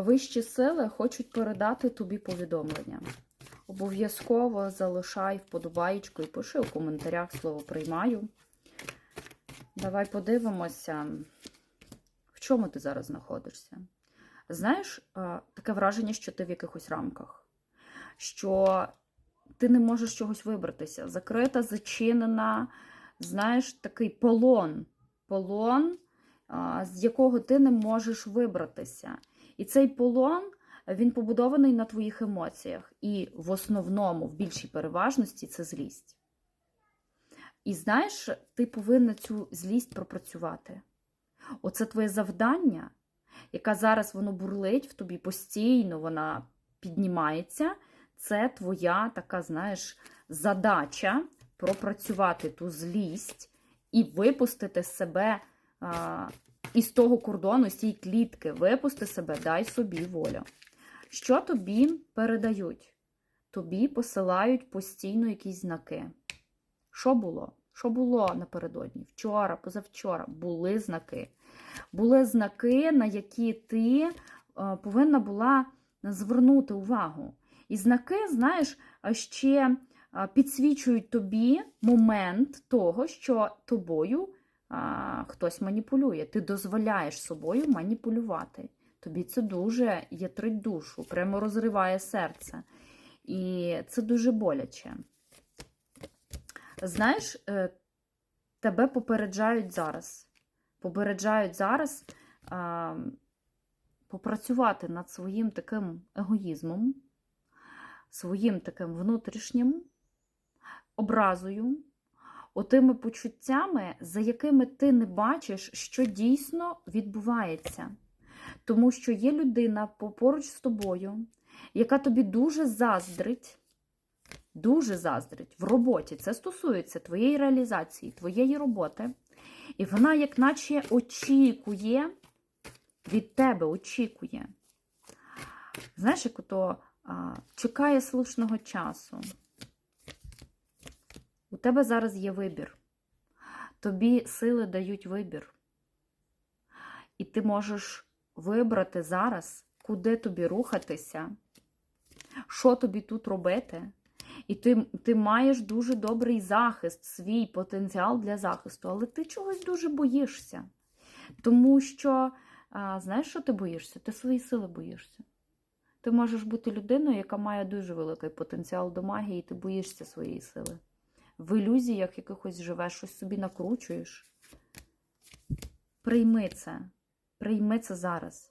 вищі сили хочуть передати тобі повідомлення. Обов'язково залишай вподобаєчку і пиши у коментарях слово приймаю. Давай подивимося, в чому ти зараз знаходишся. Знаєш, е, таке враження, що ти в якихось рамках, що ти не можеш чогось вибратися. Закрита, зачинена, знаєш, такий полон. Полон, з якого ти не можеш вибратися. І цей полон він побудований на твоїх емоціях. І в основному, в більшій переважності, це злість. І знаєш, ти повинна цю злість пропрацювати. Оце твоє завдання, яке зараз воно бурлить в тобі постійно, вона піднімається. Це твоя така, знаєш, задача пропрацювати ту злість і випустити себе а, із того кордону, з цієї клітки. Випусти себе, дай собі волю. Що тобі передають? Тобі посилають постійно якісь знаки. Що було? Що було напередодні? Вчора, позавчора були знаки. Були знаки, на які ти е, повинна була звернути увагу. І знаки, знаєш, ще е, підсвічують тобі момент того, що тобою а, хтось маніпулює. Ти дозволяєш собою маніпулювати. Тобі це дуже ятрить душу, прямо розриває серце. І це дуже боляче. Знаєш, е, тебе попереджають зараз. Попереджають зараз а, попрацювати над своїм таким егоїзмом, своїм таким внутрішнім образою, отими почуттями, за якими ти не бачиш, що дійсно відбувається. Тому що є людина поруч з тобою, яка тобі дуже заздрить, дуже заздрить в роботі. Це стосується твоєї реалізації, твоєї роботи. І вона, як наче, очікує, від тебе очікує. Знаєш, як ото а, чекає слушного часу. Тебе зараз є вибір. Тобі сили дають вибір. І ти можеш вибрати зараз, куди тобі рухатися, що тобі тут робити. І ти, ти маєш дуже добрий захист, свій потенціал для захисту, але ти чогось дуже боїшся. Тому що, а, знаєш, що ти боїшся? Ти свої сили боїшся. Ти можеш бути людиною, яка має дуже великий потенціал до магії, і ти боїшся своєї сили. В ілюзіях якихось живеш, щось собі накручуєш. Прийми це. Прийми це зараз.